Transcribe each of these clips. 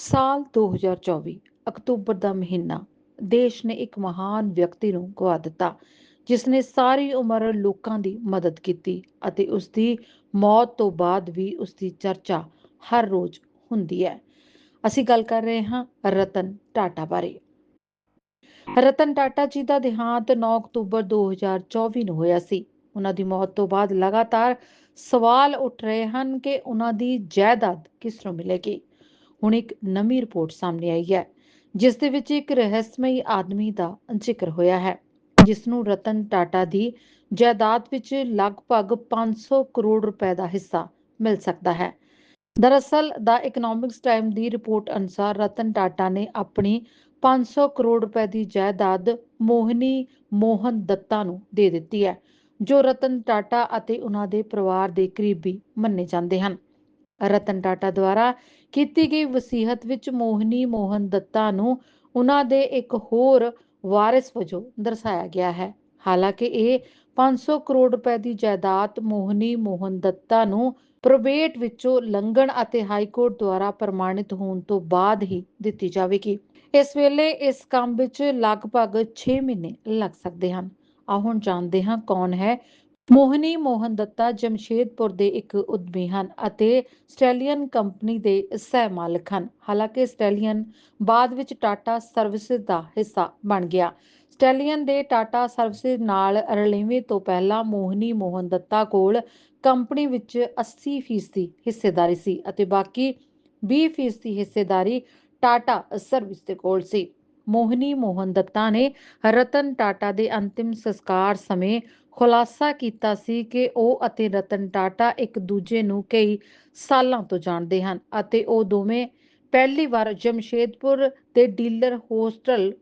ਸਾਲ 2024 ਅਕਤੂਬਰ ਦਾ ਮਹੀਨਾ, ਦੇਸ਼ ਨੇ ਇੱਕ ਮਹਾਨ ਵਿਅਕਤੀ ਨੂੰ ਗਵਾ ਦਿੱਤਾ ਜਿਸ ਨੇ ਸਾਰੀ ਉਮਰ ਲੋਕਾਂ ਦੀ ਮਦਦ ਕੀਤੀ ਅਤੇ ਉਸ ਦੀ ਮੌਤ ਤੋਂ ਬਾਅਦ ਵੀ ਉਸ ਦੀ ਚਰਚਾ ਹਰ ਰੋਜ਼ ਹੁੰਦੀ ਹੈ। ਅਸੀਂ ਗੱਲ ਕਰ ਰਹੇ ਹਾਂ ਰਤਨ ਟਾਟਾ ਬਾਰੇ। ਰਤਨ ਟਾਟਾ ਜੀ ਦਾ ਦੇਹਾਂਤ 9 ਅਕਤੂਬਰ 2024 ਨੂੰ ਹੋਇਆ ਸੀ। ਉਹਨਾਂ ਦੀ ਮੌਤ ਤੋਂ ਬਾਅਦ ਲਗਾਤਾਰ ਸਵਾਲ ਉੱਠ ਰਹੇ ਹਨ ਕਿ ਉਹਨਾਂ ਦੀ ਜਾਇਦਾਦ ਕਿਸ ਨੂੰ ਮਿਲੇਗੀ। ਹੁਣ ਇੱਕ ਨਵੀਂ ਰਿਪੋਰਟ ਸਾਹਮਣੇ ਆਈ ਹੈ, ਜਿਸ ਦੇ ਵਿੱਚ ਇੱਕ ਰਹੱਸਮਈ ਆਦਮੀ ਦਾ ਜ਼ਿਕਰ ਹੋਇਆ ਹੈ ਜਿਸ ਨੂੰ ਰਤਨ ਟਾਟਾ ਦੀ ਜਾਇਦਾਦ ਵਿੱਚ ਲਗਭਗ 500 ਕਰੋੜ ਰੁਪਏ ਦਾ ਹਿੱਸਾ ਮਿਲ ਸਕਦਾ ਹੈ। ਦਰਅਸਲ, ਦਾ ਇਕਨੋਮਿਕਸ ਟਾਈਮ ਦੀ ਰਿਪੋਰਟ ਅਨੁਸਾਰ ਰਤਨ ਟਾਟਾ ਨੇ ਆਪਣੀ 500 ਕਰੋੜ ਰੁਪਏ ਦੀ ਜਾਇਦਾਦ ਮੋਹਨੀ ਮੋਹਨ ਦੱਤਾ ਨੂੰ ਦੇ ਦਿੱਤੀ ਹੈ, ਜੋ ਰਤਨ ਟਾਟਾ ਅਤੇ ਉਹਨਾਂ ਦੇ ਪਰਿਵਾਰ ਦੇ ਕਰੀਬੀ ਮੰਨੇ ਜਾਂਦੇ ਹਨ। ਰਤਨ ਟਾਟਾ ਦੁਆਰਾ ਕੀਤੀ ਗਈ ਵਸੀਹਤ ਵਿੱਚ ਮੋਹਨੀ ਮੋਹਨ ਦੱਤਾ ਨੂੰ ਉਹਨਾਂ ਦੇ ਇੱਕ ਹੋਰ ਵਾਰਿਸ ਵਜੋਂ ਦਰਸਾਇਆ ਗਿਆ ਹੈ। ਹਾਲਾਂਕਿ ਇਹ 500 ਕਰੋੜ ਰੁਪਏ ਦੀ ਜਾਇਦਾਦ ਮੋਹਨੀ ਮੋਹਨ ਦੱਤਾ ਨੂੰ ਪ੍ਰੋਬੇਟ ਵਿੱਚੋਂ ਲੰਘਣ ਅਤੇ ਹਾਈ ਕੋਰਟ ਦੁਆਰਾ ਪ੍ਰਮਾਣਿਤ ਹੋਣ ਤੋਂ ਬਾਅਦ ਹੀ ਦਿੱਤੀ ਜਾਵੇਗੀ। ਇਸ ਵੇਲੇ ਇਸ ਕੰਮ ਵਿੱਚ ਲਗਭਗ 6 ਮਹੀਨੇ ਲੱਗ ਸਕਦੇ ਹਨ। ਆਓ ਹੁਣ ਜਾਣਦੇ ਹਾਂ ਕੌਣ ਹੈ ਮੋਹਨੀ ਮੋਹਨ ਦੱਤਾ ਜਮਸ਼ੇਦਪੁਰ ਦੇ ਇੱਕ ਉਦਮੀ ਹਨ ਅਤੇ ਸਟੈਲੀਅਨ ਕੰਪਨੀ ਦੇ ਸਹਿ ਮਾਲਕ ਹਨ। ਹਾਲਾਂਕਿ ਸਟੈਲੀਅਨ ਬਾਅਦ ਵਿੱਚ ਟਾਟਾ ਸਰਵਿਸਿਜ਼ ਦਾ ਹਿੱਸਾ ਬਣ ਗਿਆ। ਸਟੈਲੀਅਨ ਦੇ ਟਾਟਾ ਸਰਵਿਸਿਜ਼ ਨਾਲ ਰਲੇਵੇਂ ਤੋਂ ਪਹਿਲਾਂ ਮੋਹਨੀ ਮੋਹਨ ਦੱਤਾ ਕੋਲ ਕੰਪਨੀ ਵਿੱਚ 80% ਹਿੱਸੇਦਾਰੀ ਸੀ ਅਤੇ ਬਾਕੀ 20% ਹਿੱਸੇਦਾਰੀ ਟਾਟਾ ਸਰਵਿਸ ਦੇ ਕੋਲ ਸੀ। ਮੋਹਨੀ ਮੋਹਨ ਦੱਤਾ ਨੇ ਰਤਨ ਟਾਟਾ ਦੇ ਅੰਤਿਮ ਸੰਸਕਾਰ ਸਮੇਂ ਖੁਲਾਸਾ ਕੀਤਾ ਸੀ ਕਿ ਉਹ ਅਤੇ ਰਤਨ ਟਾਟਾ ਇੱਕ ਦੂਜੇ ਨੂੰ ਕਈ ਸਾਲਾਂ ਤੋਂ ਜਾਣਦੇ ਹਨ ਅਤੇ ਉਹ ਦੋਵੇਂ ਪਹਿਲੀ ਵਾਰ ਜਮਸ਼ੇਦਪੁਰ ਦੇ ਡੀਲਰ ਹੋਸਟਲ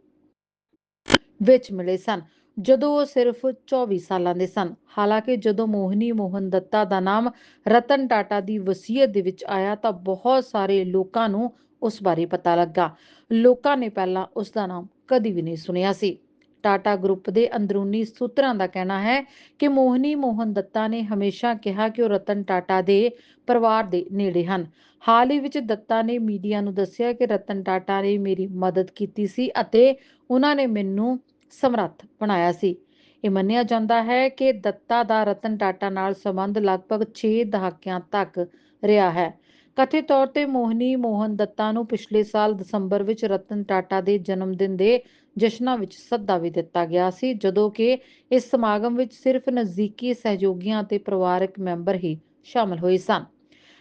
ਵਿੱਚ ਮਿਲੇ ਸਨ, ਜਦੋਂ ਉਹ ਸਿਰਫ 24 ਸਾਲਾਂ ਦੇ ਸਨ। ਹਾਲਾਂਕਿ ਜਦੋਂ ਮੋਹਨੀ ਮੋਹਨ ਦੱਤਾ ਦਾ ਨਾਮ ਰਤਨ ਟਾਟਾ ਦੀ ਵਸੀਅਤ ਦੇ ਵਿੱਚ ਆਇਆ ਤਾਂ ਬਹੁਤ ਸਾਰੇ ਲੋਕਾਂ ਨੂੰ ਉਸ ਬਾਰੇ ਪਤਾ ਲੱਗਾ। ਲੋਕਾਂ ਨੇ ਪਹਿਲਾਂ ਉਸ ਦਾ ਨਾਮ ਕਦੀ ਵੀ ਨਹੀਂ ਸੁਣਿਆ ਸੀ। ਟਾਟਾ ਗਰੁੱਪ ਦੇ ਅੰਦਰੂਨੀ ਸੂਤਰਾਂ ਦਾ ਕਹਿਣਾ ਹੈ ਕਿ ਮੋਹਨੀ ਮੋਹਨ ਦੱਤਾ ਨੇ ਹਮੇਸ਼ਾ ਕਿਹਾ ਕਿ ਉਹ ਰਤਨ ਟਾਟਾ ਦੇ ਪਰਿਵਾਰ ਦੇ ਨੇੜੇ ਹਨ। ਹਾਲ ਹੀ ਵਿੱਚ ਦੱਤਾ ਨੇ ਮੀਡੀਆ ਨੂੰ ਦੱਸਿਆ ਕਿ ਰਤਨ ਟਾਟਾ ਨੇ ਮੇਰੀ ਮਦਦ ਕੀਤੀ ਸੀ ਅਤੇ ਉਹਨਾਂ ਨੇ ਮੈਨੂੰ ਸਮਰੱਥ ਬਣਾਇਆ ਸੀ। ਇਹ ਮੰਨਿਆ ਜਾਂਦਾ ਹੈ ਕਿ ਦੱਤਾ ਦਾ ਰਤਨ ਟਾਟਾ ਨਾਲ ਸੰਬੰਧ ਲਗਭਗ 6 ਦਹਾਕਿਆਂ ਤੱਕ ਰਿਹਾ ਹੈ। ਕਥਿਤ ਤੌਰ ਤੇ ਮੋਹਨੀ ਮੋਹਨ ਦੱਤਾ ਨੂੰ ਪਿਛਲੇ ਸਾਲ ਦਸੰਬਰ ਵਿੱਚ ਰਤਨ ਟਾਟਾ ਦੇ ਜਨਮ ਦਿਨ ਦੇ ਜਸ਼ਨਾਂ ਵਿੱਚ ਸੱਦਾ ਵੀ ਦਿੱਤਾ ਗਿਆ ਸੀ, ਜਦੋਂ ਕਿ ਇਸ ਸਮਾਗਮ ਵਿੱਚ ਸਿਰਫ ਨਜ਼ਦੀਕੀ ਸਹਿਯੋਗੀਆਂ ਅਤੇ ਪਰਿਵਾਰਕ ਮੈਂਬਰ ਹੀ ਸ਼ਾਮਲ ਹੋਏ ਸਨ।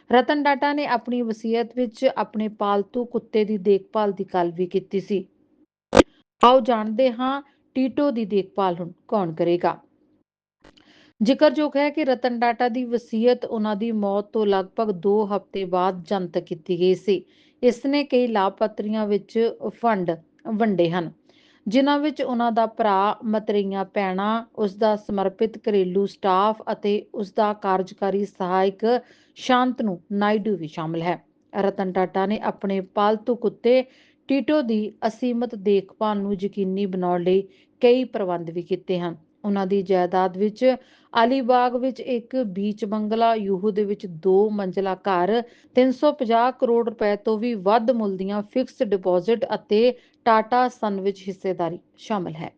ਰਤਨ ਟਾਟਾ ਨੇ ਆਪਣੀ ਵਸੀਅਤ ਵਿੱਚ ਆਪਣੇ ਪਾਲਤੂ ਕੁੱਤੇ ਦੀ ਦੇਖਭਾਲ ਦੀ ਗੱਲ ਵੀ ਕੀਤੀ ਸੀ। ਆਓ ਜਾਣਦੇ ਹਾਂ ਟੀਟੋ ਦੀ ਦੇਖਭਾਲ ਹੁਣ ਕੌਣ ਕਰੇਗਾ। ਜ਼ਿਕਰਯੋਗ ਹੈ ਕਿ ਰਤਨ ਟਾਟਾ ਦੀ ਵਸੀਅਤ ਉਹਨਾਂ ਦੀ ਮੌਤ ਤੋਂ ਲਗਭਗ 2 ਹਫ਼ਤੇ ਬਾਅਦ ਜਨਤਕ ਕੀਤੀ ਗਈ ਸੀ। ਇਸ ਨੇ ਕਈ ਲਾਭਪਾਤਰੀਆਂ ਵਿੱਚ ਫੰਡ ਵੰਡੇ ਹਨ, ਜਿਨ੍ਹਾਂ ਵਿੱਚ ਉਹਨਾਂ ਦਾ ਭਰਾ, ਮਤਰਈਆਂ ਪੈਣਾ ਉਸ ਦਾ ਸਮਰਪਿਤ ਘਰੇਲੂ ਸਟਾਫ ਅਤੇ ਉਸ ਦਾ ਕਾਰਜਕਾਰੀ ਸਹਾਇਕ ਸ਼ਾਂਤਨੂ ਨਾਇਡੂ ਵੀ ਸ਼ਾਮਲ ਹੈ। ਰਤਨ ਟਾਟਾ ਨੇ ਆਪਣੇ ਪਾਲਤੂ ਕੁੱਤੇ ਟੀਟੋ ਦੀ ਅਸੀਮਤ ਦੇਖਭਾਲ ਨੂੰ ਯਕੀਨੀ ਬਣਾਉਣ ਲਈ ਕਈ ਪ੍ਰਬੰਧ ਵੀ ਕੀਤੇ ਹਨ। ਉਹਨਾਂ ਦੀ ਜਾਇਦਾਦ ਵਿੱਚ। ਅਲੀਬਾਗ ਵਿੱਚ ਇੱਕ ਬੀਚ ਬੰਗਲਾ ਯੂਹੂ ਦੇ ਵਿੱਚ ਦੋ ਮੰਜ਼ਲਾ ਘਰ 350 ਕਰੋੜ ਰੁਪਏ ਤੋਂ ਵੀ ਵੱਧ ਮੁੱਲ ਦੀਆਂ ਫਿਕਸਡ ਡਿਪੋਜ਼ਿਟ ਅਤੇ ਟਾਟਾ ਸਨ ਵਿੱਚ ਹਿੱਸੇਦਾਰੀ ਸ਼ਾਮਲ ਹੈ।